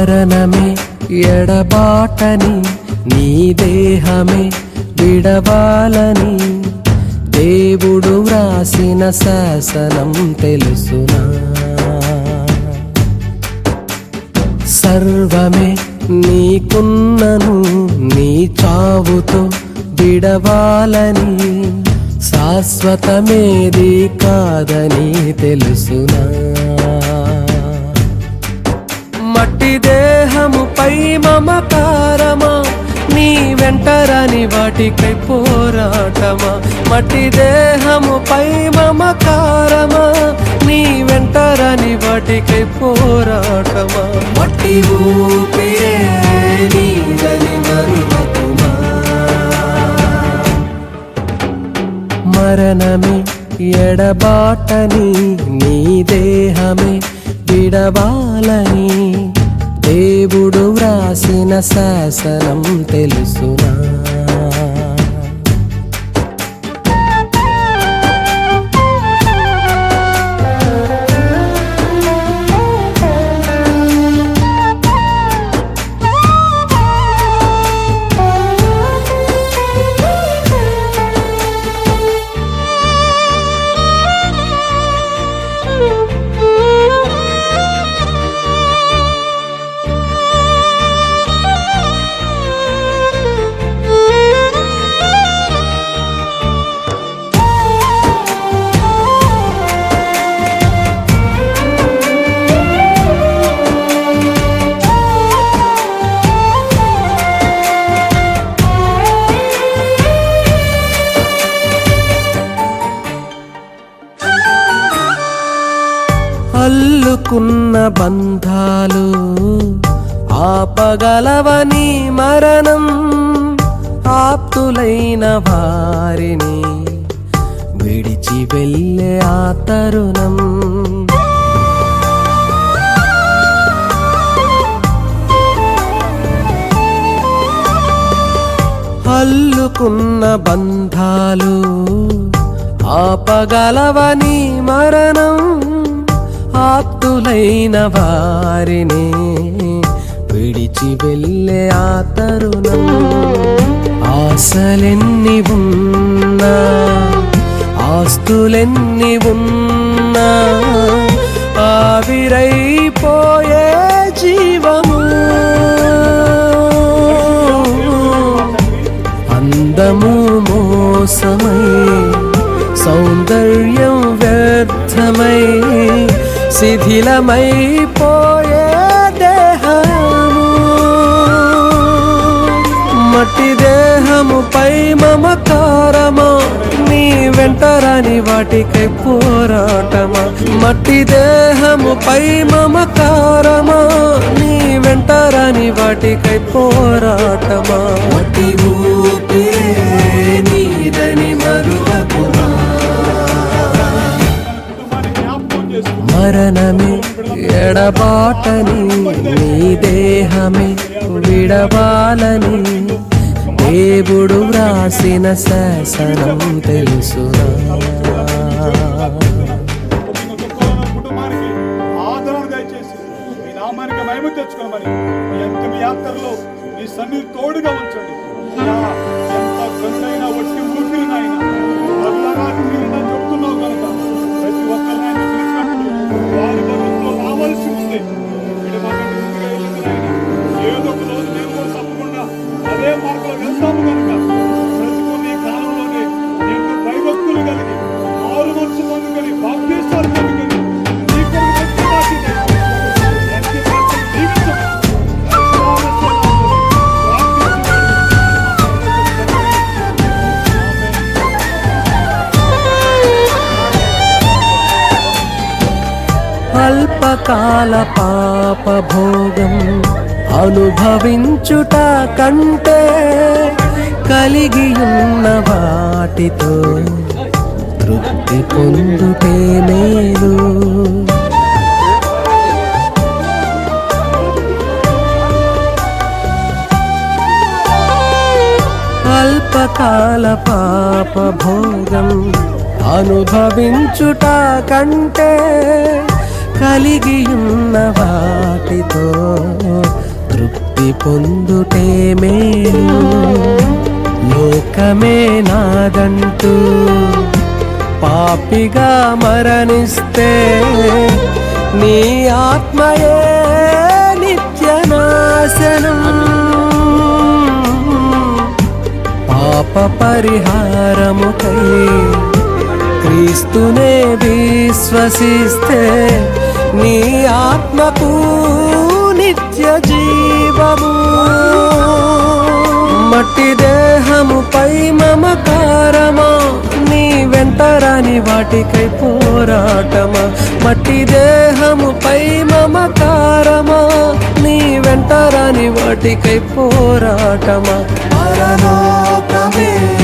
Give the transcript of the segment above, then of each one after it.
మరణమే ఎడబాటని నీ దేహమే విడవాలని దేవుడు వ్రాసిన శాసనం తెలుసునా సర్వమే నీకున్నను నీ చావుతో విడవాలని శాశ్వతమేది కాదని తెలుసునా మట్టి దేహముపై మమకారమా? నీ వెంటరాని వాటికై పోరాటమా? మట్టి దేహముపై మమకారమా? నీ వెంటరాని వాటికై పోరాటమా? మట్టి ఊపిరే నీదని మరువకుమా? మరణమే ఎడబాటని నీ దేహమే విడవాలని దేవుడు వ్రాసిన శాసనం తెలుసునా? అల్లుకున్న బంధాలు ఆపగలవని మరణం ఆప్తులైన వారిని విడిచి వెళ్ళే ఆ తరుణం. అల్లుకున్న బంధాలు ఆపగలవని మరణం ఆప్తులైన వారిని విడిచి వెళ్ళే ఆ తరుణం. ఆశలెన్ని ఉన్నా ఆస్తులెన్ని ఉన్నా ఆవిరై శిథిలమైపోయే దేహము. మట్టి దేహముపై మమకారమా? నీ వెంటరాని వాటికై పోరాటమా? మట్టి దేహముపై మమకారమా? నీ వెంటరాని వాటికై పోరాటమా? మట్టి మరణమే ఎడబాటని నీ దేహమే విడవాలని దేవుడు వ్రాసిన శాసనం తెలుసునా కుటుంబానికి ఆదరణ మీ నామానికి మహిమ తెచ్చుకోమని మీ అంతిమ యాత్రలో మీ సన్నిధి తోడుగా ఉంచండి. అల్పకాల పాపభోగం అనుభవించుట కంటే కలిగి ఉన్న వాటితో తృప్తి పొందుటే మేలు. అల్పకాల పాపభోగం అనుభవించుట కంటే కలిగి ఉన్న వాటితో తృప్తి పొందుటే మేలు. లోకమే నాదంటూ పాపిగా మరణిస్తే నీ ఆత్మయే నిత్యనాశనం. పాప పరిహారముకై క్రీస్తునే విశ్వసిస్తే నీ ఆత్మకు నిత్య జీవము. మట్టి దేహముపై మమకారమా? నీ వెంటరాని వాటికై పోరాటమా? మట్టి దేహముపై మమకారమా? నీ వెంటరాని వాటికై పోరాటమా? పరలోకమే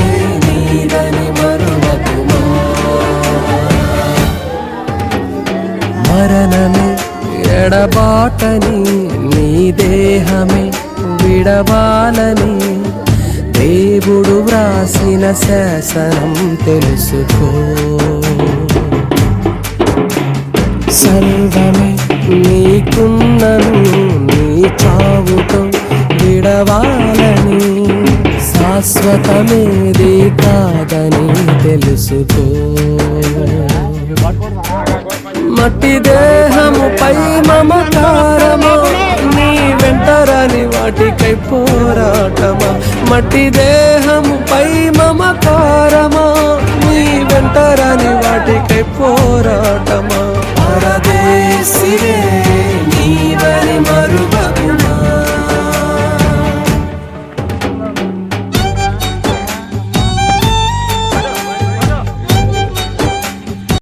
మరణమే ఎడబాటని నీ దేహమే విడవాలని దేవుడు వ్రాసిన శాసనం తెలుసుకో సర్వమే నీకున్నను నీ చావుతో విడవాలని శాశ్వతమేది కాదని తెలుసుకో మట్టి దేహముపై మమకారమా? నీ వెంటరాని వాటికై పోరాటమా? మట్టి దేహముపై మమకారమా? నీ వెంటరాని వాటికై పోరాటమా?